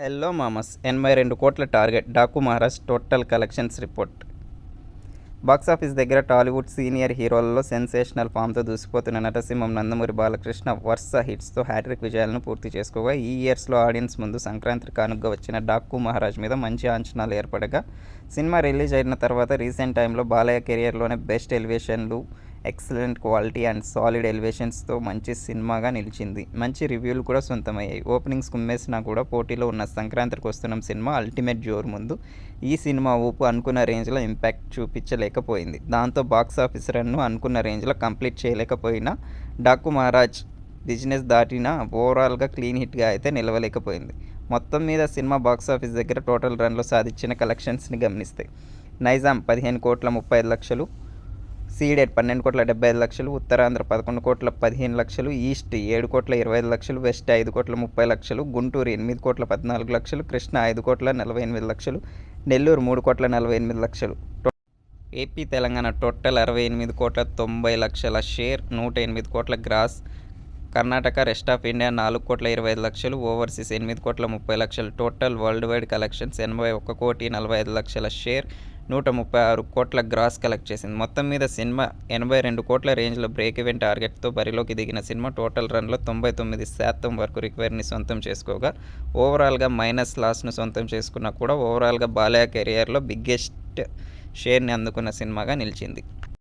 Hello మామస్ ఎనభై రెండు కోట్ల target. Daaku Maharaj total collections report. Box office దగ్గర టాలీవుడ్ సీనియర్ హీరోలలో సెన్సేషనల్ ఫామ్తో దూసిపోతున్న నటసింహం నందమూరి బాలకృష్ణ వరుస హిట్స్తో హ్యాట్రిక్ విజయాలను పూర్తి చేసుకోగా ఈ ఇయర్స్లో ఆడియన్స్ ముందు సంక్రాంతి కానుగ్గా వచ్చిన డాకు మహారాజ్ మీద మంచి అంచనాలు ఏర్పడగా సినిమా రిలీజ్ అయిన తర్వాత రీసెంట్ టైంలో బాలయ్య కెరియర్లోనే బెస్ట్ ఎలివేషన్లు ఎక్సలెంట్ క్వాలిటీ అండ్ సాలిడ్ ఎలివేషన్స్తో మంచి సినిమాగా నిలిచింది. మంచి రివ్యూలు కూడా సొంతమయ్యాయి. ఓపెనింగ్స్ కుమ్మేసినా కూడా పోటీలో ఉన్న సంక్రాంతికి వస్తున్న సినిమా అల్టిమేట్ జోర్ ముందు ఈ సినిమా ఊపు అనుకున్న రేంజ్లో ఇంపాక్ట్ చూపించలేకపోయింది. దాంతో బాక్స్ ఆఫీస్ రన్ను అనుకున్న రేంజ్లో కంప్లీట్ చేయలేకపోయినా డాకు మహారాజ్ బిజినెస్ దాటిన ఓవరాల్గా క్లీన్ హిట్గా అయితే నిలవలేకపోయింది. మొత్తం మీద సినిమా బాక్స్ ఆఫీస్ దగ్గర టోటల్ రన్లో సాధించిన కలెక్షన్స్ని గమనిస్తే నైజాం పదిహేను కోట్ల ముప్పై ఐదు లక్షలు సీడెడ్ పన్నెండు కోట్ల డెబ్బై ఐదు లక్షలు ఉత్తరాంధ్ర పదకొండు కోట్ల పదిహేను లక్షలు ఈస్ట్ ఏడు కోట్ల ఇరవై ఐదు లక్షలు వెస్ట్ ఐదు కోట్ల ముప్పై లక్షలు గుంటూరు ఎనిమిది కోట్ల పద్నాలుగు లక్షలు కృష్ణ ఐదు కోట్ల నలభై ఎనిమిది లక్షలు నెల్లూరు మూడు కోట్ల నలభై ఎనిమిది లక్షలు. ఏపీ తెలంగాణ టోటల్ అరవై ఎనిమిది కోట్ల తొంభై లక్షల షేర్ నూట ఎనిమిది కోట్ల gross Karnataka rest of India నాలుగు కోట్ల ఇరవై ఐదు లక్షలు ఓవర్సీస్ ఎనిమిది కోట్ల ముప్పై లక్షలు టోటల్ వరల్డ్ వైడ్ కలెక్షన్స్ ఎనభై ఒక్క కోటి నలభై ఐదు లక్షల షేర్ నూట ముప్పై ఆరు కోట్ల గ్రాస్ కలెక్ట్ చేసింది. మొత్తం మీద సినిమా ఎనభై రెండు కోట్ల రేంజ్లో బ్రేక్ ఈవెన్ టార్గెట్తో బరిలోకి దిగిన సినిమా టోటల్ రన్లో తొంభై తొమ్మిది శాతం వరకు రిక్వైర్ని సొంతం చేసుకోగా ఓవరాల్గా మైనస్ లాస్ను సొంతం చేసుకున్నా కూడా ఓవరాల్గా బాలయ్య కెరియర్లో బిగ్గెస్ట్ షేర్ని అందుకున్న సినిమాగా నిలిచింది.